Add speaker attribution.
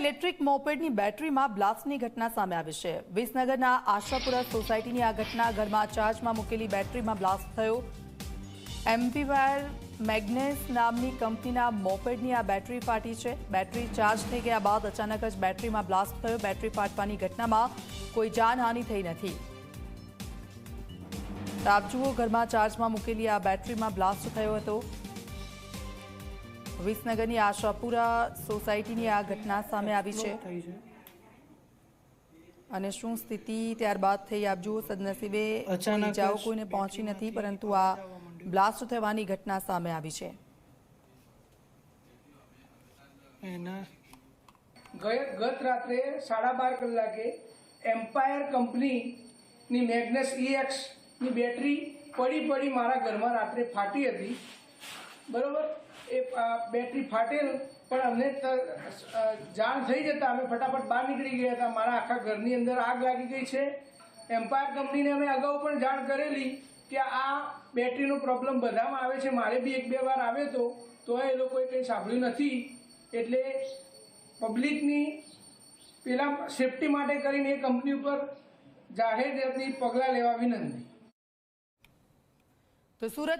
Speaker 1: Electric મોપેડની બેટરીમાં બ્લાસ્ટની ઘટના સામે આવી છે. વિસનગરના આશાપુરા સોસાયટીની આ ઘટના ઘરમાં ચાર્જમાં મૂકેલી બેટરીમાં બ્લાસ્ટ થયો. એમ્પીવાયર મેગ્નેસ નામની કંપનીના મોપેડની આ બેટરી ફાટી છે. બેટરી ચાર્જ થઈ ગયા બાદ અચાનક જ બેટરીમાં બ્લાસ્ટ થયો. બેટરી ફાટવાની ઘટનામાં કોઈ જાનહાનિ થઈ નથી. તો આપ જુઓ ઘરમાં ચાર્જમાં મૂકેલી આ બેટરીમાં બ્લાસ્ટ થયો હતો. વિસનગરની આશાપુરા સોસાયટીની આ ઘટના સામે આવી છે. અને શું સ્થિતિ ત્યારબાદ થઈ આપ જુઓ સદનસીબે ઇજાઓ કોઈને પહોંચી નથી પરંતુ આ બ્લાસ્ટ થવાની ઘટના સામે આવી છે.
Speaker 2: ગત રાત્રે સાડા બાર કલાકે એમ્પાયર કંપનીની મેગ્નેસ EX ની બેટરી પડી પડી મારા ઘરમાં રાત્રે ફાટી હતી. બરોબર? એ બેટરી ફાટેલ, પણ અમને જાણ થઈ જતા અમે ફટાફટ બહાર નીકળી ગયા હતા. મારા આખા ઘરની અંદર આગ લાગી ગઈ છે. એમ્પાયર કંપનીને અમે અગાઉ પણ જાણ કરેલી કે આ બેટરીનો પ્રોબ્લેમ બધામાં આવે છે. મારે બી એક બે વાર આવ્યો હતો તો એ લોકોએ કંઈ સાંભળ્યું નથી. એટલે પબ્લિકની પેલા સેફટી માટે કરીને એ કંપની ઉપર જાહેર જાતની પગલાં લેવા વિનંતી.
Speaker 1: તો સુરત